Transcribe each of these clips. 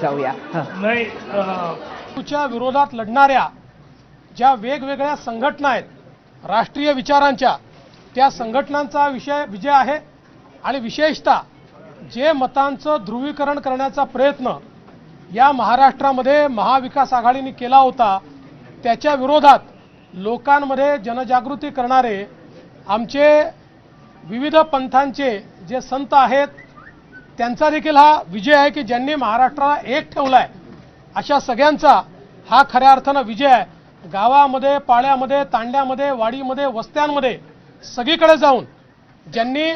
जाऊया. नाही तुच्या विरोधात लढणाऱ्या ज्या वेगवेगळ्या संघटना आहेत राष्ट्रीय विचारांच्या त्या संघटनांचा विषय विजय आहे आणि विशेषतः जे मतांचं ध्रुवीकरण करण्याचा प्रयत्न या महाराष्ट्रामध्ये महाविकास आघाडीने केला होता त्याच्या विरोधात लोकांमध्ये जनजागृती करणारे आमचे विविध पंथांचे जे संत आहेत त्यांचा देखील हा विजय आहे की ज्यांनी महाराष्ट्राला एक ठेवला आहे अशा सगळ्यांचा हा खऱ्या अर्थानं विजय आहे. गावामध्ये पाळ्यामध्ये तांड्यामध्ये वाडीमध्ये वस्त्यांमध्ये सगळीकडे जाऊन ज्यांनी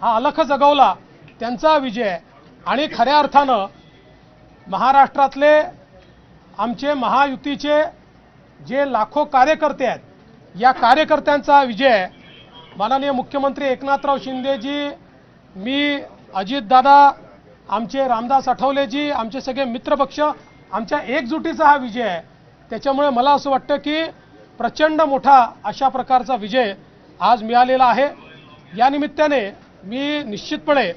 हा अलख जगवला त्यांचा विजय आहे. आणि खऱ्या अर्थानं महाराष्ट्रातले आमचे महायुतीचे जे लाखो कार्यकर्ते आहेत या कार्यकर्त्यांचा विजय आहे. माननीय मुख्यमंत्री एकनाथराव शिंदेजी मी अजितदादा आमचे रामदास आठवलेजी आमचे सगळे मित्रपक्ष आमच्या एकजुटीचा हा विजय आहे. त्याच्यामुळे मला असं वाटतं की प्रचंड मोठा अशा प्रकारचा विजय आज मिळालेला आहे. या निमित्ताने मी निश्चितपणे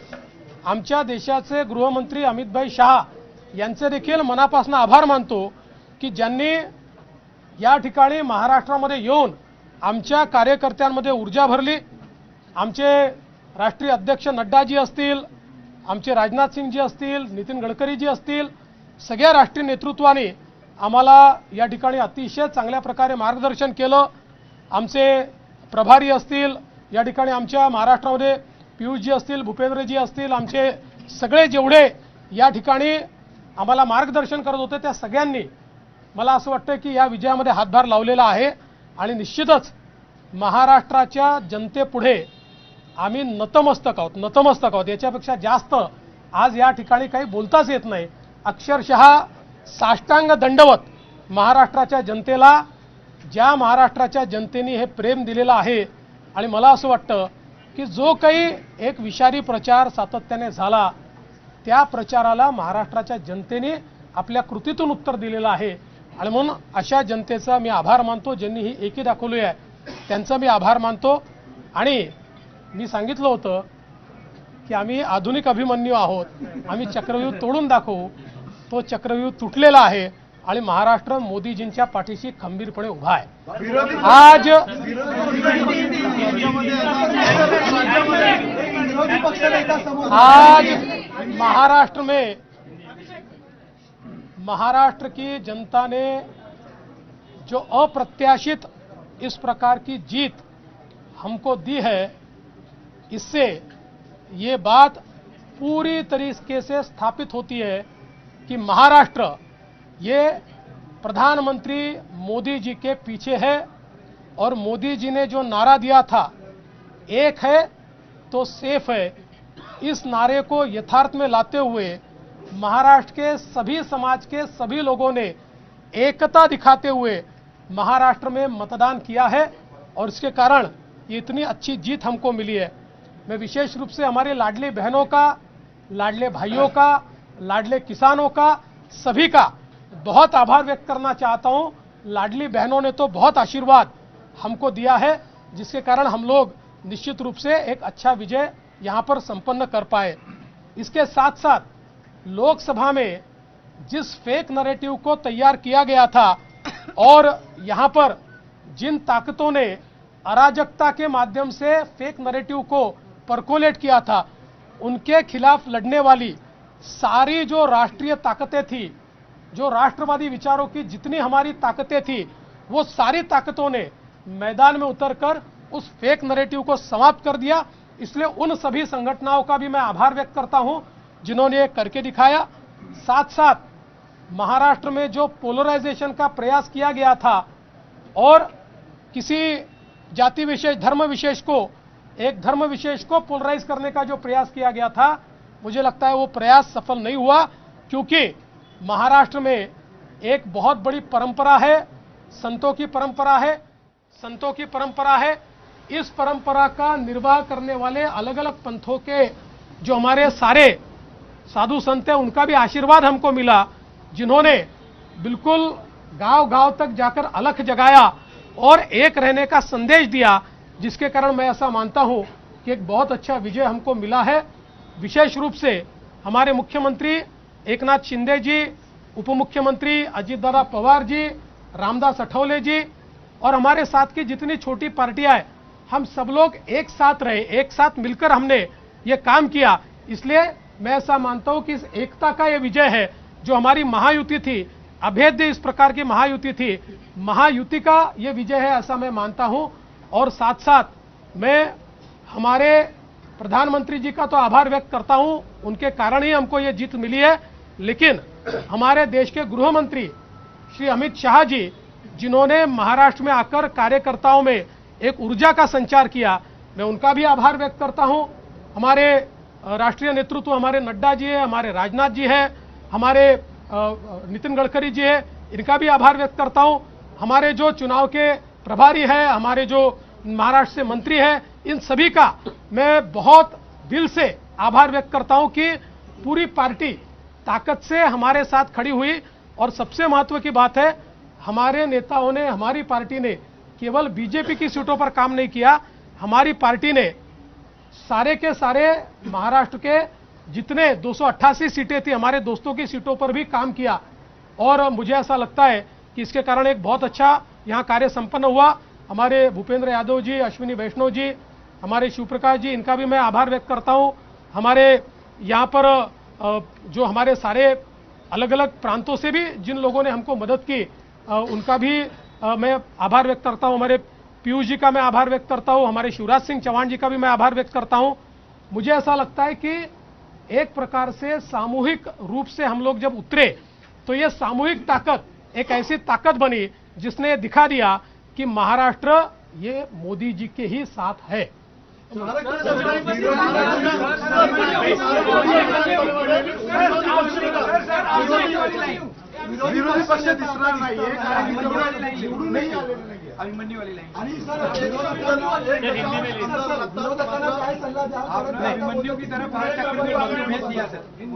आमच्या देशाचे गृहमंत्री अमितभाई शहा यांचे देखील मनापासून आभार मानतो की ज्यांनी या ठिकाणी महाराष्ट्रामध्ये येऊन आमच्या कार्यकर्त्यांमध्ये ऊर्जा भरली आमचे राष्ट्रीय अध्यक्ष नड्डाजी असतील आमचे राजनाथ सिंगजी असतील नितीन गडकरीजी असतील सगळ्या राष्ट्रीय नेतृत्वाने आम्हाला या ठिकाणी अतिशय चांगल्या प्रकारे मार्गदर्शन केलं. आमचे प्रभारी असतील या ठिकाणी आमच्या महाराष्ट्रामध्ये पियुषजी असतील भूपेंद्रजी असतील आमचे सगळे जेवढे या ठिकाणी आम्हाला मार्गदर्शन करत होते त्या सगळ्यांनी मला असं वाटतं की या विजयामध्ये हातभार लावलेला आहे. आणि निश्चितच महाराष्ट्राच्या जनतेपुढे आम्ही नतमस्तक आहोत नतमस्तक आहोत. याच्यापेक्षा जास्त आज या ठिकाणी काही बोलताच येत नाही. अक्षरशः साष्टांग दंडवत महाराष्ट्राच्या जनतेला ज्या महाराष्ट्राच्या जनतेने हे प्रेम दिलेलं आहे आणि मला असं वाटतं की जो काही एक विषारी प्रचार सातत्याने झाला त्या प्रचाराला महाराष्ट्राच्या जनतेने आपल्या कृतीतून उत्तर दिलेलं आहे. आणि म्हणून अशा जनतेचा मी आभार मानतो ज्यांनी ही एकी दाखवली आहे त्यांचा मी आभार मानतो. आणि मी सांगितलं होतं की आम्ही आधुनिक अभिमन्यू आहोत. आम्ही चक्रव्यूह तोडून दाखवू. तो चक्रव्यूह तुटलेला आहे आणि महाराष्ट्र मोदीजींच्या पाठीशी खंबीरपणे उभा आहे. आज आज महाराष्ट्र में महाराष्ट्र की जनता ने जो अप्रत्याशित इस प्रकार की जीत हमको दी है इससे ये बात पूरी तरीके से स्थापित होती है कि महाराष्ट्र ये प्रधानमंत्री मोदी जी के पीछे है और मोदी जी ने जो नारा दिया था, एक है तो सेफ़ है। इस नारे को यथार्थ में लाते हुए महाराष्ट्र के सभी समाज के सभी लोगों ने एकता दिखाते हुए महाराष्ट्र में मतदान किया है और इसके कारण ये इतनी अच्छी जीत हमको मिली है। मैं विशेष रूप से हमारे लाडली बहनों का, लाडले भाइयों का, लाडले किसानों का, सभी का बहुत आभार व्यक्त करना चाहता हूँ। लाडली बहनों ने तो बहुत आशीर्वाद हमको दिया है, जिसके कारण हम लोग निश्चित रूप से एक अच्छा विजय यहाँ पर संपन्न कर पाए। इसके साथ साथ लोकसभा में जिस फेक नरेटिव को तैयार किया गया था, और यहाँ पर जिन ताकतों ने अराजकता के माध्यम से फेक नरेटिव को परकोलेट किया था। उनके खिलाफ लड़ने वाली सारी जो राष्ट्रीय ताकतें थी, जो राष्ट्रवादी विचारों की जितनी हमारी ताकतें थी, वो सारी ताकतों ने मैदान में उतरकर उस फेक नरेटिव को समाप्त कर दिया। इसलिए उन सभी संगठनाओं का भी मैं आभार व्यक्त करता हूँ, जिन्होंने ये करके दिखाया। साथ साथ महाराष्ट्र में जो पोलराइजेशन का प्रयास किया गया था, और किसी जाति विशेष, धर्म विशेष को एक धर्म विशेष को पोलराइज करने का जो प्रयास किया गया था, मुझे लगता है वो प्रयास सफल नहीं हुआ, क्योंकि महाराष्ट्र में एक बहुत बड़ी परंपरा है, संतों की परंपरा है, संतों की परंपरा है। इस परंपरा का निर्वाह करने वाले अलग अलग पंथों के जो हमारे सारे साधु संत हैं, उनका भी आशीर्वाद हमको मिला, जिन्होंने बिल्कुल गाँव गाँव तक जाकर अलख जगाया और एक रहने का संदेश दिया जिसके कारण मैं ऐसा मानता हूँ कि एक बहुत अच्छा विजय हमको मिला है। विशेष रूप से हमारे मुख्यमंत्री एकनाथ शिंदे जी, उपमुख्यमंत्री अजीतदादा पवार जी, रामदास अठौले जी और हमारे साथ की जितनी छोटी पार्टियाँ हैं, हम सब लोग एक साथ रहे, एक साथ मिलकर हमने ये काम किया। इसलिए मैं ऐसा मानता हूँ कि इस एकता का ये विजय है, जो हमारी महायुति थी, अभेद्य इस प्रकार की महायुति थी। महायुति का ये विजय है ऐसा मैं मानता हूँ। और साथ साथ मैं हमारे प्रधानमंत्री जी का तो आभार व्यक्त करता हूँ, उनके कारण ही हमको ये जीत मिली है। लेकिन हमारे देश के गृह मंत्री श्री अमित शाह जी, जिन्होंने महाराष्ट्र में आकर कार्यकर्ताओं में एक ऊर्जा का संचार किया, मैं उनका भी आभार व्यक्त करता हूँ। हमारे राष्ट्रीय नेतृत्व हमारे नड्डा जी है, हमारे राजनाथ जी है, हमारे नितिन गडकरी जी है, इनका भी आभार व्यक्त करता हूँ। हमारे जो चुनाव के प्रभारी है, हमारे जो महाराष्ट्र से मंत्री है, इन सभी का मैं बहुत दिल से आभार व्यक्त करता हूँ कि पूरी पार्टी ताकत से हमारे साथ खड़ी हुई। और सबसे महत्व की बात है, हमारे नेताओं ने, हमारी पार्टी ने केवल बीजेपी की सीटों पर काम नहीं किया। हमारी पार्टी ने सारे के सारे महाराष्ट्र के जितने 288 सीटें थी, हमारे दोस्तों की सीटों पर भी काम किया। और मुझे ऐसा लगता है कि इसके कारण एक बहुत अच्छा यहाँ कार्य संपन्न हुआ। हमारे भूपेंद्र यादव जी, अश्विनी वैष्णव जी, हमारे शिवप्रकाश जी, इनका भी मैं आभार व्यक्त करता हूँ। हमारे यहाँ पर जो हमारे सारे अलग अलग प्रांतों से भी जिन लोगों ने हमको मदद की उनका भी मैं आभार व्यक्त करता हूँ। हमारे पीयूष जी का मैं आभार व्यक्त करता हूँ। हमारे शिवराज सिंह चौहान जी का भी मैं आभार व्यक्त करता हूँ। मुझे ऐसा लगता है कि एक प्रकार से सामूहिक रूप से हम लोग जब उतरे तो ये सामूहिक ताकत, एक ऐसी ताकत बनी जिसने दिखा दिया कि महाराष्ट्र ये मोदी जी के ही साथ है विरोधी पक्ष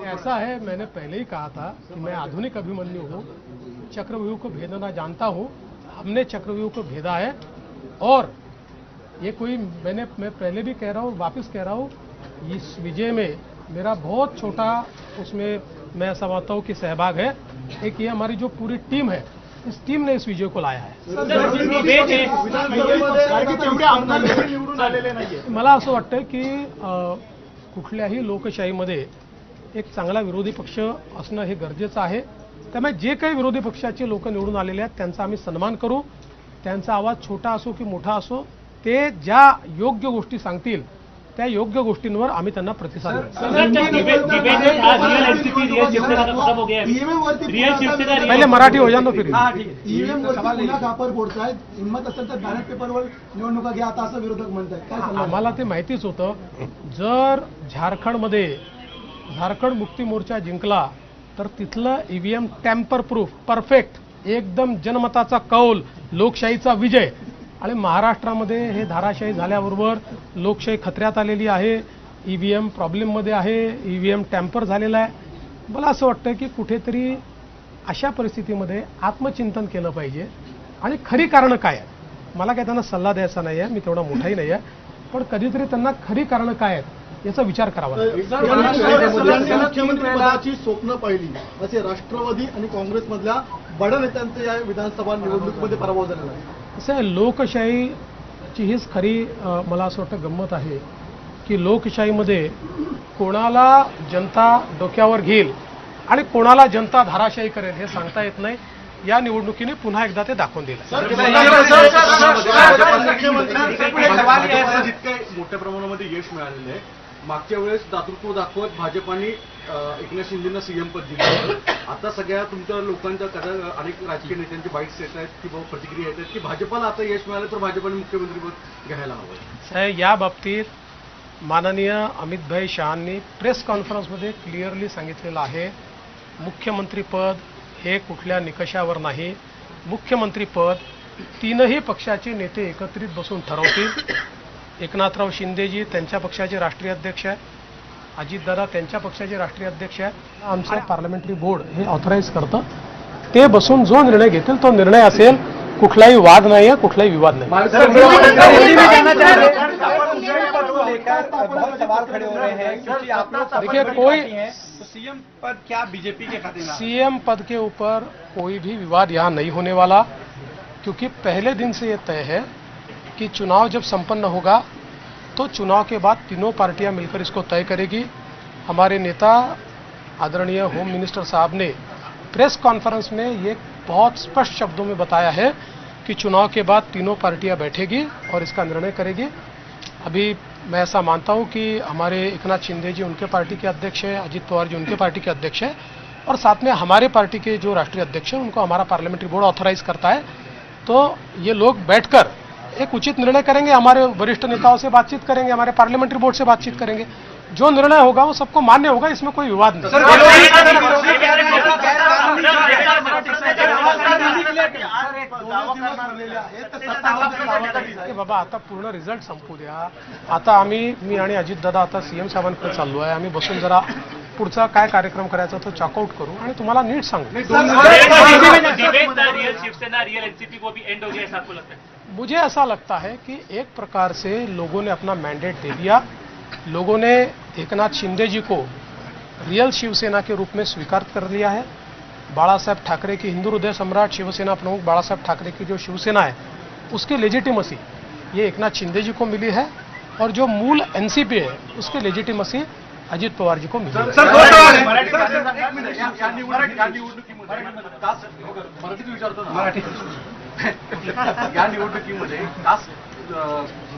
ऐसा है मैंने पहले ही कहा था कि मैं आधुनिक अभिमन्यु हूँ चक्रव्यूह को भेदना जानता हूँ। हमने चक्रव्यूह को भेदा है। और ये कोई मैंने मैं पहले भी कह रहा हूँ वापस कह रहा हूँ इस विजय में मेरा बहुत छोटा उसमें मैं समझता हूँ कि सहभाग है। एक ये हमारी जो पूरी टीम है इस टीम ने इस विजय को लाया है। मला असं वाटतं की कुठल्याही लोकशाहीमध्ये एक चांगला विरोधी पक्ष असणं हे गरजेचं आहे. त्यामुळे जे काही विरोधी पक्षाचे लोक निवडून आलेले आहेत त्यांचा आम्ही सन्मान करू त्यांचा आवाज छोटा असो की मोठा असो ते ज्या योग्य गोष्टी सांगतील त्या योग्य गोष्टींवर आम्ही त्यांना प्रतिसाद पहिले मराठी हो फिर फोडतायत हिंमत असेल तर बॅलेट पेपरवर निवडणुका घ्या आता असं विरोधक द्याल? आम्हाला ते माहितीच होतं जर झारखंडमध्ये झारखंड मुक्ती मोर्चा जिंकला तर तिथलं ईव्हीएम टॅम्पर प्रूफ परफेक्ट एकदम जनमताचा कौल लोकशाहीचा विजय. आणि महाराष्ट्रामध्ये हे धाराशाही झाल्याबरोबर लोकशाही खतऱ्यात आलेली आहे ईव्हीएम प्रॉब्लेममध्ये आहे ईव्हीएम टॅम्पर झालेला आहे. मला असं वाटतं की कुठेतरी अशा परिस्थितीमध्ये आत्मचिंतन केलं पाहिजे. आणि खरी कारणं काय आहेत? मला काय त्यांना सल्ला द्यायचा नाही आहे मी तेवढा मोठाही नाही आहे पण कधीतरी त्यांना खरी कारणं काय आहेत? याचा विचार करावा लागेल मुख्यमंत्री पदाची स्वप्न पाहिली असे राष्ट्रवादी आणि काँग्रेसमधल्या बड्या नेत्यांचे या विधानसभा निवडणुकीमध्ये पराभव झालेला आहे आहे लोकशाहीची हीच खरी मला असं वाटतं गंमत आहे की लोकशाहीमध्ये कोणाला जनता डोक्यावर घेईल आणि कोणाला जनता धाराशाही करेल हे सांगता येत नाही या निवडणुकीने पुन्हा एकदा ते दाखवून दिलं जितकं मोठ्या प्रमाणामध्ये यश मिळालेलं आहे मागच्या वेळेस दातृत्व दाखवत भाजपाने एकनाथ शिंदेना सीएम पद दिलं आता सगळ्या तुमच्या लोकांच्या कदा अनेक राजकीय नेत्यांचे बाईट्स येत आहेत किंवा प्रतिक्रिया येत आहेत की भाजपाला आता यश मिळालं तर भाजपाने मुख्यमंत्रीपद घ्यायला हवं साहेब या बाबतीत माननीय अमितभाई शहांनी प्रेस कॉन्फरन्समध्ये क्लिअरली सांगितलेलं आहे मुख्यमंत्रीपद हे कुठल्या निकषावर नाही. मुख्यमंत्रीपद तीनही पक्षाचे नेते एकत्रित बसून ठरवतील. एकनाथराव शिंदेजी त्यांच्या पक्षाचे राष्ट्रीय अध्यक्ष आहे अजितदादा त्यांच्या पक्षाचे राष्ट्रीय अध्यक्ष आहे आमचं पार्लमेंटरी बोर्ड हे ऑथराईज करतं. ते बसून जो निर्णय घेतील तो निर्णय असेल कुठलाही वाद नाही आहे कुठलाही विवाद नाही. देखिए, कोई- हैं, तो सीएम पद क्या बीजेपी के खाते में सीएम पद के ऊपर कोई भी विवाद यहाँ नहीं होने वाला क्योंकि पहले दिन से ये तय है कि चुनाव जब संपन्न होगा तो चुनाव के बाद तीनों पार्टियाँ मिलकर इसको तय करेगी। हमारे नेता, आदरणीय होम मिनिस्टर साहब ने प्रेस कॉन्फ्रेंस में ये बहुत स्पष्ट शब्दों में बताया है कि चुनाव के बाद तीनों पार्टियाँ बैठेगी और इसका निर्णय करेगी। अभी मैं ऐसा मानता हूँ कि हमारे एकनाथ शिंदे जी उनके पार्टी के अध्यक्ष हैं, अजित पवार जी उनके पार्टी के अध्यक्ष हैं, और साथ में हमारे पार्टी के जो राष्ट्रीय अध्यक्ष हैं, उनको हमारा पार्लियामेंट्री बोर्ड ऑथराइज करता है। तो ये लोग बैठकर एक उचित निर्णय करेंगे हमारे वरिष्ठ नेताओं से बातचीत करेंगे हमारे पार्लियामेंट्री बोर्ड से बातचीत करेंगे। जो निर्णय होगा वो सबको मान्य होगा इसमें कोई विवाद नहीं। बाबा आता पूर्ण रिझल्ट संपू द्या. आता आम्ही मी आणि अजितदादा आता सीएम साहेबांकडे चाललो आहे. आम्ही बसून जरा पुढचा काय कार्यक्रम करायचा तो चॉकआउट करू आणि तुम्हाला नीट सांगू. मुझे ऐसा लगता है कि एक प्रकार से लोगों ने अपना मैंडेट दे दिया। लोगों ने एकनाथ शिंदे जी को रियल शिवसेना के रूप में स्वीकार कर लिया है। बाला साहब ठाकरे की हिंदू हृदय सम्राट शिवसेना प्रमुख बाला साहब ठाकरे की जो शिवसेना है उसकी लेजिटिमसी ये एकनाथ शिंदे जी को मिली है और जो मूल एनसीपी है उसकी लेजिटिमसी अजित पवार जी को मिली है। मराठीत या निवडणुकी- या निवडणुकीमध्ये या निवडणुकीमध्ये कास्ट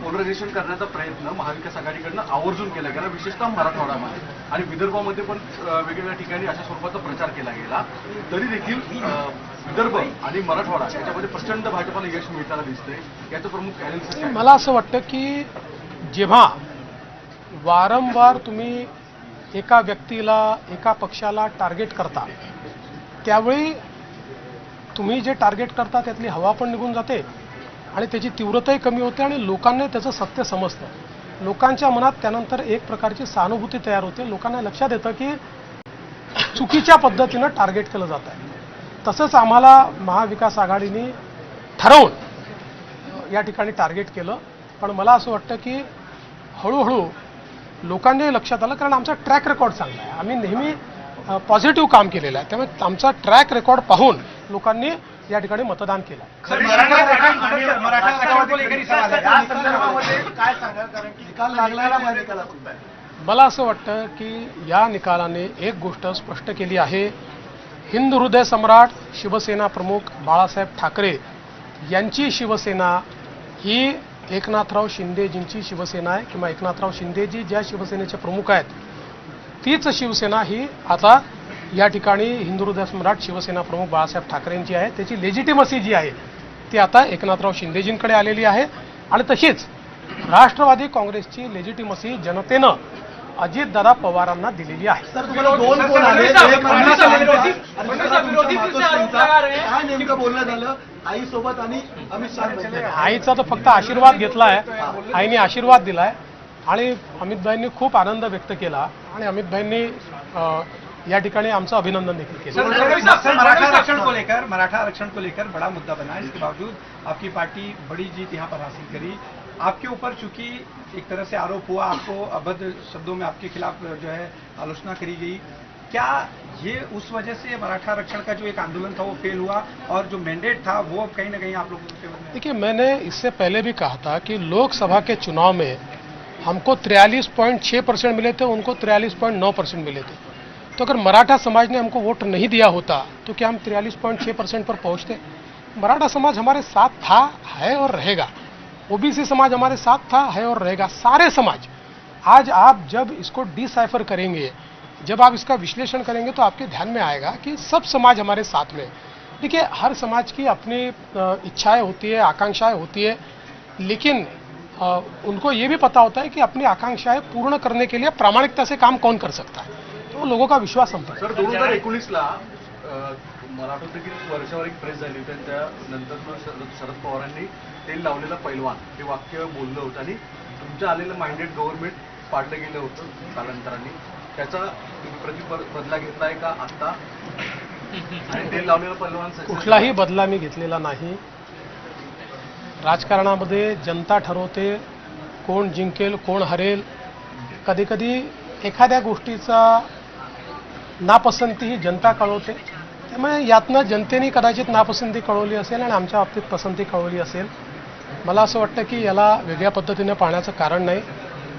पोलरायझेशन करण्याचा प्रयत्न महाविकास आघाडीकडनं आवर्जून केला गेला विशेषतः मराठवाड्यामध्ये. आणि विदर्भामध्ये पण वेगवेगळ्या ठिकाणी अशा स्वरूपाचा प्रचार केला गेला. तरी देखील विदर्भ आणि मराठवाडा याच्यामध्ये प्रचंड भाजपाला यश मिळताना दिसतंय. याचं प्रमुख अनालिसिस मला असं वाटतं की जेव्हा वारंवार तुम्ही एका व्यक्तीला एका पक्षाला टार्गेट करता त्यावेळी तुम्ही जे टार्गेट करता त्यातली हवा पण निघून जाते आणि त्याची तीव्रताही कमी होते आणि लोकांना त्याचं सत्य समजतं. लोकांच्या मनात त्यानंतर एक प्रकारची सहानुभूती तयार होते. लोकांना लक्षात येतं की चुकीच्या पद्धतीनं टार्गेट केलं जात आहे. तसंच आम्हाला महाविकास आघाडीने ठरवून या ठिकाणी टार्गेट केलं. पण मला असं वाटतं की हळूहळू लोकांनी लक्षात आलं कारण आमचा ट्रॅक रेकॉर्ड चांगला आहे. आम्ही नेहमी पॉझिटिव्ह काम केलेलं आहे. त्यामुळे आमचा ट्रॅक रेकॉर्ड पाहून लोकांनी या ठिकाणी मतदान केलं. मला असं वाटतं की या निकालाने एक गोष्ट स्पष्ट केली आहे. हिंद हृदय सम्राट शिवसेना प्रमुख बाळासाहेब ठाकरे यांची शिवसेना ही एकनाथराव शिंदेजींची शिवसेना आहे किंवा एकनाथराव शिंदेजी ज्या शिवसेनेचे प्रमुख आहेत तीच शिवसेना ही आता या ठिकाणी हिंदू हृदय सम्राट शिवसेना प्रमुख बाळासाहेब ठाकरेंची आहे त्याची लेजिटिमसी जी आहे ती आता एकनाथराव शिंदेजींकडे आलेली आहे आणि तशीच राष्ट्रवादी काँग्रेसची लेजिटिमसी जनतेनं अजितदादा पवारांना दिलेली आहे सर तुम्हाला दोन फोन आले आणि अमित शहा आईचा तर फक्त आशीर्वाद घेतलाय आईने आशीर्वाद दिलाय आणि अमितभाईंनी खूप आनंद व्यक्त केला आणि अमितभाईंनी या ठिकाणी आमचं अभिनंदन देखील केलं. मराठा आरक्षण को लेकर मराठा आरक्षण को लेकर बड़ा मुद्दा बना इसके बावजूद आपकी पार्टी बड़ी जीत यहाँ पर हासिल करी। आपके ऊपर चूँकि एक तरह से आरोप हुआ आपको अभद्र शब्दों में आपके खिलाफ जो है आलोचना करी गई। क्या ये उस वजह से मराठा आरक्षण का जो एक आंदोलन था वो फेल हुआ? और जो मैंडेट था वो कहीं ना कहीं आप लोगों के फेवर में देखिए मैंने इससे पहले भी कहा था कि लोकसभा के चुनाव में हमको 43.6 परसेंट मिले थे उनको 43.9 परसेंट मिले थे। तो अगर मराठा समाज ने हमको वोट नहीं दिया होता तो क्या हम 43.6 परसेंट पर पहुँचते? मराठा समाज हमारे साथ था, है और रहेगा। ओबीसी समाज हमारे साथ था, है और रहेगा। सारे समाज, आज आप जब इसको डिसाइफर करेंगे, जब आप इसका विश्लेषण करेंगे तो आपके ध्यान में आएगा कि सब समाज हमारे साथ में। देखिए, हर समाज की अपनी इच्छाएँ होती है, आकांक्षाएँ होती है, लेकिन उनको ये भी पता होता है कि अपनी आकांक्षाएँ पूर्ण करने के लिए प्रामाणिकता से काम कौन कर सकता है? तो लोगों का विश्वास हम पर। सर दोन हजार एकोणीसला मला आठवतं की वर्षावर एक प्रेस झाली होती त्यानंतर मग शरद पवारांनी तेल लावलेला पैलवान हे वाक्य बोललं होतं आणि तुमचं आलेलं माइंडेड गव्हर्नमेंट पाडलं गेलं होतं कालांतराने. त्याचा प्रति बदला घेतलाय का आत्ता? आणि तेल लावलेलं पैलवान कुठलाही बदला मी घेतलेला नाही. राजकारणामध्ये जनता ठरवते कोण जिंकेल कोण हरेल. कधीकधी एखाद्या गोष्टीचा नापसंती ही जनता कळवते. त्यामुळे यातनं जनतेने कदाचित नापसंती कळवली असेल आणि आमच्या बाबतीत पसंती कळवली असेल. मला असं वाटतं की याला वेगळ्या पद्धतीने पाहण्याचं कारण नाही.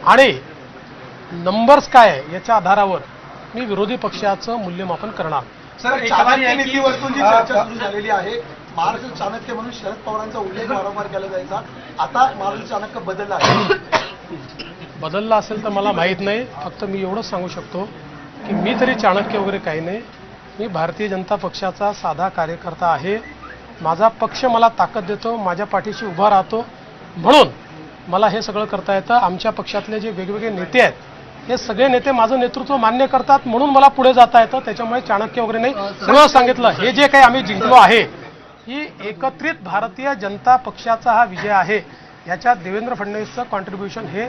आणि नंबर्स काय आहे याच्या आधारावर मी विरोधी पक्षाचं मूल्यमापन करणार. सर चाणक्य नीतीवरतून जी चर्चा सुरू झालेली आहे. महाराष्ट्र चाणक्य म्हणून शरद पवारांचा उल्लेख वारंवार केला जायचा. आता महाराष्ट्र चाणक्य बदलला आहे. बदलला असेल तर मला माहीत नाही. फक्त मी एवढंच सांगू शकतो. की मी तरी चाणक्य वगैरे काही नाही. मी भारतीय जनता पक्षाचा साधा कार्यकर्ता आहे. माझा पक्ष मला ताकद देतो माझ्या पाठीशी उभा राहतो. म्हणून मला हे सगळं करता येतं. आमच्या पक्षातले जे वेगवेगळे नेते आहेत हे सगळे नेते माझं नेतृत्व मान्य करतात. म्हणून मला पुढे जाता येतं. त्याच्यामुळे चाणक्य वगैरे नाही. सगळं सांगितलं हे जे काही आम्ही जिंकलो आहे ही एकत्रित भारतीय जनता पक्षाचा हा विजय आहे. याच्यात देवेंद्र फडणवीसचं कॉन्ट्रीब्युशन हे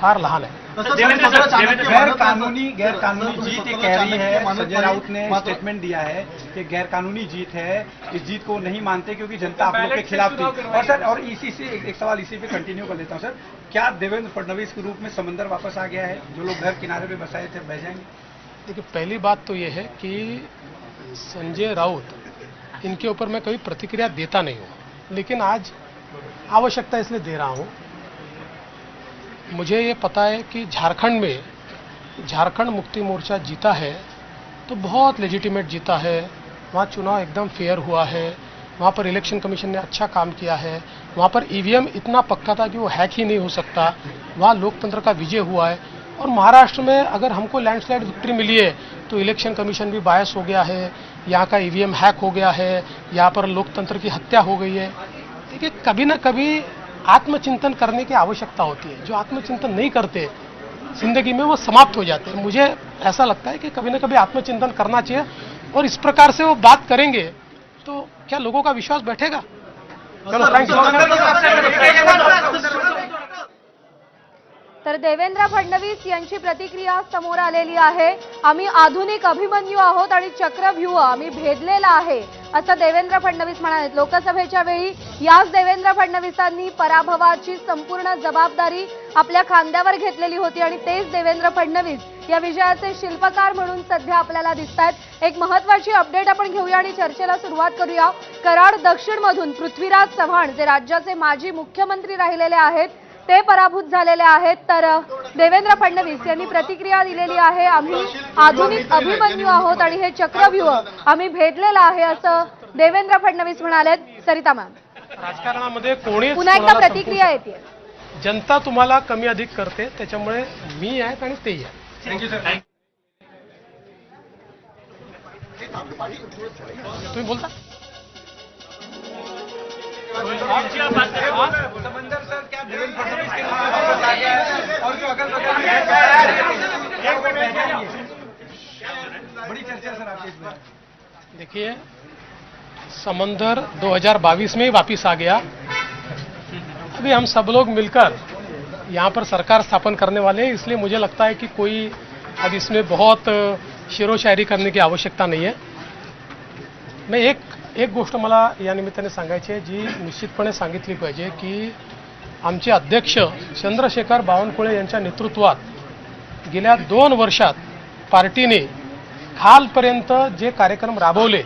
फार लहान आहे देवेंद्र- गैर कानूनी गैर कानूनी जीत ये कह रही है। संजय राउत ने स्टेटमेंट दिया है कि गैर कानूनी जीत है इस जीत को नहीं मानते क्योंकि जनता आप लोग के खिलाफ थी। और सर और इसी से एक, एक सवाल इसी पे कंटिन्यू कर लेता हूँ सर। क्या देवेंद्र फडणवीस के रूप में समंदर वापस आ गया है? जो लोग घर किनारे पे बसाए थे बह जाएँगे। देखिए पहली बात तो ये है कि संजय राउत इनके ऊपर मैं कभी प्रतिक्रिया देता नहीं हूँ। लेकिन आज आवश्यकता इसलिए दे रहा हूँ मुझे ये पता है कि झारखंड में झारखंड मुक्ति मोर्चा जीता है तो बहुत लेजिटिमेट जीता है। वहाँ चुनाव एकदम फेयर हुआ है। वहाँ पर इलेक्शन कमीशन ने अच्छा काम किया है। वहाँ पर ईवीएम इतना पक्का था कि वो हैक ही नहीं हो सकता। वहाँ लोकतंत्र का विजय हुआ है। और महाराष्ट्र में अगर हमको लैंडस्लाइड विक्ट्री मिली है तो इलेक्शन कमीशन भी बायस हो गया है। यहाँ का ईवीएम हैक हो गया है। यहाँ पर लोकतंत्र की हत्या हो गई है। देखिए, कभी ना कभी आत्मचिंतन करने की आवश्यकता होती है। जो आत्मचिंतन नहीं करते ज़िंदगी में वो समाप्त हो जाते हैं। मुझे ऐसा लगता है कि कभी ना कभी आत्मचिंतन करना चाहिए और इस प्रकार से वो बात करेंगे तो क्या लोगों का विश्वास बैठेगा? चलो थैंक्स तर देवेंद्र फडणवीस यांची प्रतिक्रिया समोर आलेली आहे. आम्ही आधुनिक अभिमन्यू आहोत आणि चक्रव्यूह आम्ही भेदलेला आहे असं देवेंद्र फडणवीस म्हणाले लोकसभेच्या वेळी याच देवेंद्र फडणवीसांनी पराभवाची संपूर्ण जबाबदारी आपल्या खांद्यावर घेतलेली होती आणि तेच देवेंद्र फडणवीस या विजयाचे शिल्पकार म्हणून सध्या आपल्याला दिसत आहेत एक महत्वाची अपडेट आपण घेऊया आणि चर्चेला सुरुवात करूया. कराड दक्षिणमधून पृथ्वीराज चव्हाण जे राज्याचे माजी मुख्यमंत्री राहिलेले आहेत ते पराभूत झालेले आहेत. तर देवेंद्र फडणवीस यांनी प्रतिक्रिया दिलेली आहे. आम्ही आधुनिक अभिमन्यू आहोत आणि हे चक्रव्यूह आम्ही भेदलेलं आहे असं देवेंद्र फडणवीस म्हणालेत. सरिता मॅम. राजकारणामध्ये कोणीच पुन्हा एकदा प्रतिक्रिया येते. जनता तुम्हाला कमी अधिक करते. त्याच्यामुळे मी आहेत आणि तेही आहेत. तुम्ही बोलता जी आप बात कर रहे हो समंदर सर क्या देवेंद्र फडणवीस के नाम पे वापस आ गया है और जो अगल बगल में है, एक मिनट बह जाएंगे। बड़ी चर्चा सर आपके इसमें देखिए समंदर 2022 में ही वापिस आ गया। अभी हम सब लोग मिलकर यहाँ पर सरकार स्थापन करने वाले हैं इसलिए मुझे लगता है कि कोई अब इसमें बहुत शेरो शायरी करने की आवश्यकता नहीं है। मैं एक एक गोष्ट मला या निमित्ताने सांगायची आहे जी निश्चितपणे सांगितली पाहिजे की आमचे अध्यक्ष चंद्रशेखर बावनकुळे यांच्या नेतृत्वात गेल्या दोन वर्षात पार्टीने खालपर्यंत जे कार्यक्रम राबवले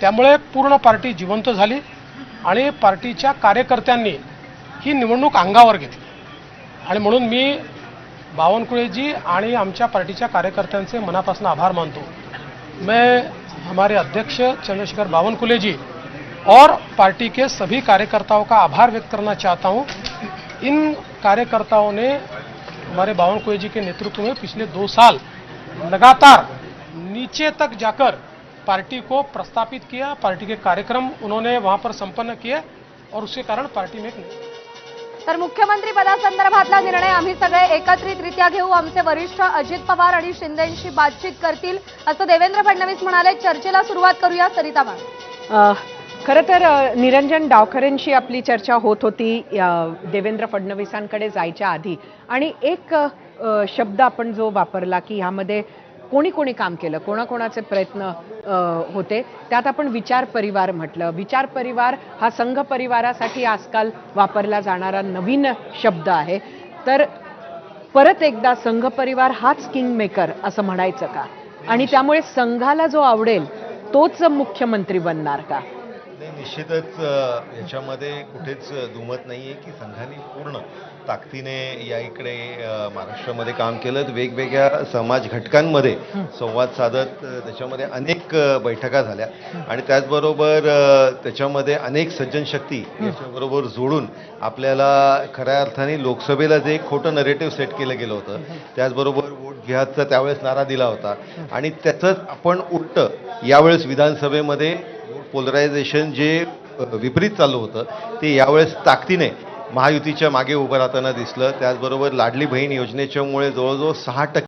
त्यामुळे पूर्ण पार्टी जिवंत झाली आणि पार्टीच्या कार्यकर्त्यांनी ही निवडणूक अंगावर घेतली. आणि म्हणून मी बावनकुळेजी आणि आमच्या पार्टीच्या कार्यकर्त्यांचे मनापासून आभार मानतो. मैं हमारे अध्यक्ष चंद्रशेखर बावनकुले जी और पार्टी के सभी कार्यकर्ताओं का आभार व्यक्त करना चाहता हूं। इन कार्यकर्ताओं ने हमारे बावनकुले जी के नेतृत्व में पिछले दो साल लगातार नीचे तक जाकर पार्टी को प्रस्तापित किया पार्टी के कार्यक्रम उन्होंने वहां पर संपन्न किए और उसके कारण पार्टी में तर मुख्यमंत्री पदासंदर्भातला निर्णय आम्ही सगळे एकत्रितरित्या घेऊ. आमचे वरिष्ठ अजित पवार आणि शिंदेशी बातचीत करतील असं देवेंद्र फडणवीस म्हणाले. चर्चेला सुरुवात करूया सरिता अ, खरं तर निरंजन डावखरेंशी आपली चर्चा होत होती देवेंद्र फडणवीसांकडे जायच्या आधी. आणि एक शब्द आपण जो वापरला की ह्यामध्ये कोणी कोणी काम केलं कोणाकोणाचे प्रयत्न होते. त्यात आपण विचार परिवार म्हटलं. विचार परिवार हा संघ परिवारासाठी आजकाल वापरला जाणारा नवीन शब्द आहे. तर परत एकदा संघ परिवार हाच किंग मेकर असं म्हणायचं का? आणि त्यामुळे संघाला जो आवडेल तोच मुख्यमंत्री बनणार का? नाही निश्चितच याच्यामध्ये कुठेच दुमत नाही आहे की संघाने पूर्ण ताकदीने या इकडे महाराष्ट्रामध्ये काम केलं. वेगवेगळ्या समाज घटकांमध्ये संवाद साधत त्याच्यामध्ये अनेक बैठका झाल्या. आणि त्याचबरोबर त्याच्यामध्ये अनेक सज्जन शक्ती याच्याबरोबर जोडून आपल्याला खऱ्या अर्थाने लोकसभेला जे खोटं नरेटिव्ह सेट केलं गेलं होतं त्याचबरोबर वोट जिहादचा त्यावेळेस नारा दिला होता. आणि त्याचंच आपण उलट यावेळेस विधानसभेमध्ये पोलरायझेशन जे विपरीत चालू होतं ते यावेळेस ताकदीने महायुतीच्या मागे उभं राहताना दिसलं. त्याचबरोबर लाडली बहीण योजनेच्यामुळे जवळजवळ सहा टक्के